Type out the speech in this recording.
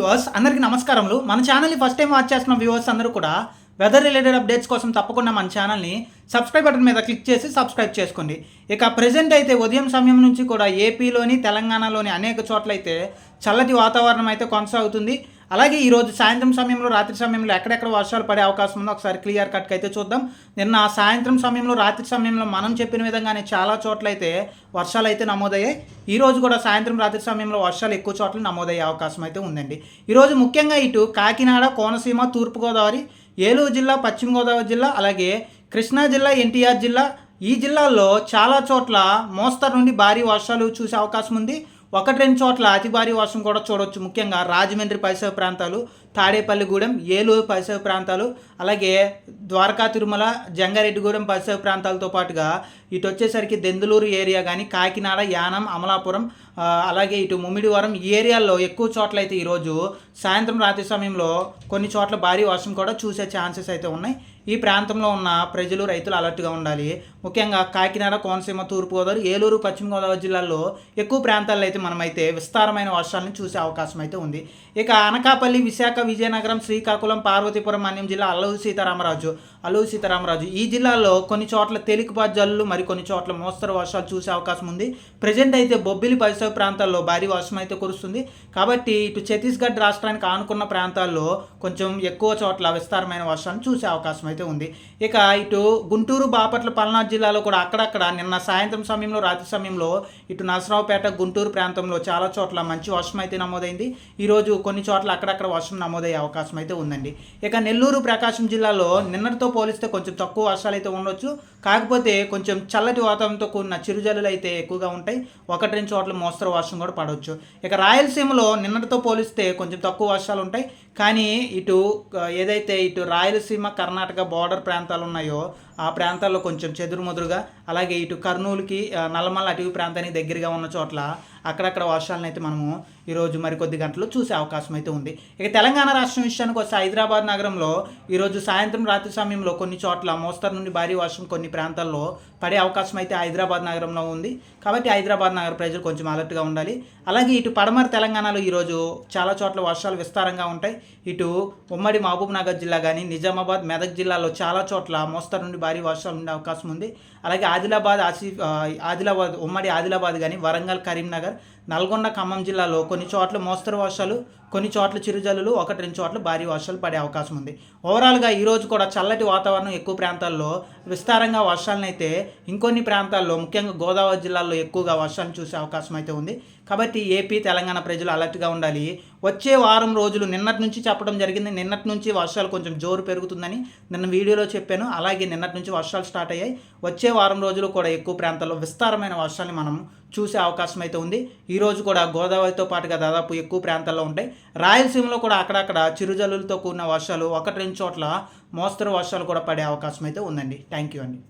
Viewers అందరికీ నమస్కారములు. మన ఛానల్ని ఫస్ట్ టైం వాచ్ చేస్తున్న వ్యూవర్స్ అందరూ కూడా వెదర్ రిలేటెడ్ అప్డేట్స్ కోసం తప్పకుండా మన ఛానల్ని సబ్స్క్రైబ్ బటన్ మీద క్లిక్ చేసి సబ్స్క్రైబ్ చేసుకోండి. ఇక ప్రజెంట్ అయితే ఉదయం సమయం నుంచి కూడా ఏపీలోని తెలంగాణలోని అనేక చోట్ల అయితే చల్లటి వాతావరణం అయితే కొనసాగుతుంది. అలాగే ఈరోజు సాయంత్రం సమయంలో రాత్రి సమయంలో ఎక్కడెక్కడ వర్షాలు పడే అవకాశం ఉందో ఒకసారి క్లియర్ కట్కి అయితే చూద్దాం. నిన్న సాయంత్రం సమయంలో రాత్రి సమయంలో మనం చెప్పిన విధంగానే చాలా చోట్ల అయితే వర్షాలు అయితే నమోదయ్యాయి ఈరోజు కూడా సాయంత్రం రాత్రి సమయంలో వర్షాలు ఎక్కువ చోట్ల నమోదయ్యే అవకాశం అయితే ఉందండి. ఈరోజు ముఖ్యంగా ఇటు కాకినాడ కోనసీమ తూర్పుగోదావరి ఏలూరు జిల్లా పశ్చిమ గోదావరి జిల్లా అలాగే కృష్ణా జిల్లా ఎన్టీఆర్ జిల్లా ఈ జిల్లాల్లో చాలా చోట్ల మోస్తరు నుండి భారీ వర్షాలు చూసే అవకాశం ఉంది. ఒకటి రెండు చోట్ల అతి భారీ వర్షం కూడా చూడవచ్చు ముఖ్యంగా రాజమండ్రి పరిసర ప్రాంతాలు తాడేపల్లిగూడెం ఏలూరు పరిసర ప్రాంతాలు అలాగే ద్వారకా తిరుమల జంగారెడ్డిగూడెం పరిసర ప్రాంతాలతో పాటుగా ఇటు వచ్చేసరికి దెందులూరు ఏరియా కానీ కాకినాడ యానం అమలాపురం అలాగే ఇటు ముమ్మిడివరం ఈ ఏరియాల్లో ఎక్కువ చోట్ల అయితే ఈరోజు సాయంత్రం రాత్రి సమయంలో కొన్ని చోట్ల భారీ వర్షం కూడా చూసే ఛాన్సెస్ అయితే ఉన్నాయి. ఈ ప్రాంతంలో ఉన్న ప్రజలు రైతులు అలర్ట్గా ఉండాలి. ముఖ్యంగా కాకినాడ కోనసీమ తూర్పుగోదావరి ఏలూరు పశ్చిమ గోదావరి జిల్లాల్లో ఎక్కువ ప్రాంతాల్లో అయితే మనమైతే విస్తారమైన వర్షాలను చూసే అవకాశం అయితే ఉంది. ఇక అనకాపల్లి విశాఖ విజయనగరం శ్రీకాకుళం పార్వతీపురం మన్యం జిల్లా అల్లూరు సీతారామరాజు అల్లూరు సీతారామరాజు. ఈ జిల్లాల్లో కొన్ని చోట్ల తేలికపాటి జల్లులు మరి కొన్ని చోట్ల మోస్తరు వర్షాలు చూసే అవకాశం ఉంది. ప్రజెంట్ అయితే బొబ్బిలి పరిసర ప్రాంతాల్లో భారీ వర్షం అయితే కురుస్తుంది. కాబట్టి ఇటు ఛత్తీస్గఢ్ రాష్ట్రానికి ఆనుకున్న ప్రాంతాల్లో కొంచెం ఎక్కువ చోట్ల విస్తారమైన వర్షాలను చూసే అవకాశం అయితే ఉంది. ఇక ఇటు గుంటూరు బాపట్ల పల్నాడు జిల్లాలో కూడా అక్కడక్కడ నిన్న సాయంత్రం సమయంలో రాత్రి సమయంలో ఇటు నరసరావుపేట గుంటూరు ప్రాంతంలో చాలా చోట్ల మంచి వర్షం అయితే నమోదైంది. ఈరోజు కొన్ని చోట్ల అక్కడక్కడ వర్షం నమోదయ్యే అవకాశం అయితే ఉందండి. ఇక నెల్లూరు ప్రకాశం జిల్లాలో నిన్నటితో పోలిస్తే కొంచెం తక్కువ వర్షాలు అయితే ఉండొచ్చు. కాకపోతే కొంచెం చల్లటి వాతావరణంతో కూడిన చిరుజల్లులు అయితే ఎక్కువగా ఉంటాయి. ఒకటి రెండు చోట్ల మోస్తరు వర్షం కూడా పడవచ్చు. ఇక రాయలసీమలో నిన్నటితో పోలిస్తే కొంచెం తక్కువ వర్షాలు ఉంటాయి. కానీ ఇటు ఏదైతే ఇటు రాయలసీమ కర్ణాటక బార్డర్ ప్రాంతాలు ఉన్నాయో ఆ ప్రాంతాల్లో కొంచెం చెదురుమదురుగా అలాగే ఇటు కర్నూలుకి నల్లమల్ల అటవీ ప్రాంతానికి దగ్గరగా ఉన్న చోట్ల అక్కడక్కడ వర్షాలను అయితే మనము ఈరోజు మరికొద్ది గంటలు చూసే అవకాశం అయితే ఉంది. ఇక తెలంగాణ రాష్ట్రం విషయానికి వస్తే హైదరాబాద్ నగరంలో ఈరోజు సాయంత్రం రాత్రి సమయంలో కొన్ని చోట్ల మోస్తరు నుండి భారీ వర్షం కొన్ని ప్రాంతాల్లో పడే అవకాశం అయితే హైదరాబాద్ నగరంలో ఉంది. కాబట్టి హైదరాబాద్ నగర ప్రజలు కొంచెం అలర్ట్గా ఉండాలి. అలాగే ఇటు పడమర తెలంగాణలో ఈరోజు చాలా చోట్ల వర్షాలు విస్తారంగా ఉంటాయి. ఇటు ఉమ్మడి మహబూబ్ నగర్ జిల్లా కానీ నిజామాబాద్ మెదక్ జిల్లాలో చాలా చోట్ల మోస్తరు నుండి భారీ వర్షాలు ఉండే అవకాశం ఉంది. అలాగే ఆదిలాబాద్ ఆసిఫ్ ఆదిలాబాద్ ఉమ్మడి ఆదిలాబాద్ కానీ వరంగల్ కరీంనగర్ నల్గొండ ఖమ్మం జిల్లాలో కొన్ని చోట్ల మోస్తరు వర్షాలు కొన్ని చోట్ల చిరుజల్లులు ఒకటి రెండు చోట్ల భారీ వర్షాలు పడే అవకాశం ఉంది. ఓవరాల్గా ఈరోజు కూడా చల్లటి వాతావరణం ఎక్కువ ప్రాంతాల్లో విస్తారంగా వర్షాలనైతే ఇంకొన్ని ప్రాంతాల్లో ముఖ్యంగా గోదావరి జిల్లాల్లో ఎక్కువగా వర్షాలు చూసే అవకాశం అయితే ఉంది. కాబట్టి ఏపీ తెలంగాణ ప్రజలు అలర్ట్గా ఉండాలి. వచ్చే వారం రోజులు నిన్నటి నుంచి చెప్పడం జరిగింది. నిన్నటి నుంచి వర్షాలు కొంచెం జోరు పెరుగుతుందని నిన్న వీడియోలో చెప్పాను. అలాగే నిన్నటి నుంచి వర్షాలు స్టార్ట్ అయ్యాయి. వచ్చే వారం రోజులు కూడా ఎక్కువ ప్రాంతాల్లో విస్తారమైన వర్షాలు మనం చూసే అవకాశం అయితే ఉంది. ఈరోజు కూడా గోదావరితో పాటుగా దాదాపు ఎక్కువ ప్రాంతాల్లో ఉంటాయి. రాయలసీమలో కూడా అక్కడక్కడ చిరుజల్లులతో కూడిన వర్షాలు ఒకటి రెండు చోట్ల మోస్తరు వర్షాలు కూడా పడే అవకాశం అయితే ఉందండి. థ్యాంక్ యూ అండి.